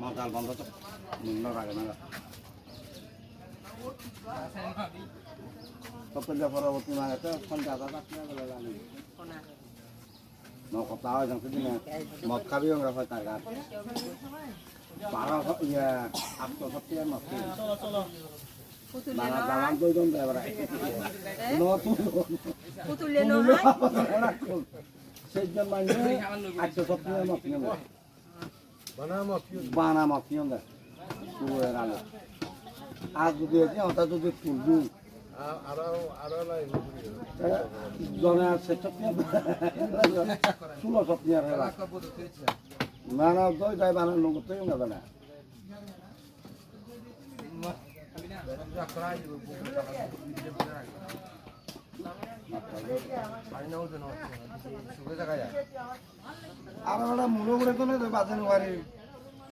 মাতাল বন্ধ তো। মূল্য রাখে না। কপিলে পরবর্তী মাসে সন্ধ্যা দাদা কিনা গেলে জানি ন কথা হয় জানতে দিনে মদ খাবি আমরা হয় তার গাছ বারো ইয়ে আটশো সত্যি মদ খাবি বারা দালান তো জন দেয় নতুন পুতুলে নহয় সেইজন মানে আটশো সত্যি মদ বানা কিনে দেয় শুয়ের আলো আর যদি আছে ওটা যদি তুলবি। জনে আছে ষোলো হেলা না না দই যাই বানার লোক তো না জানা আর মনে করে তো না বাজেন বাড়ি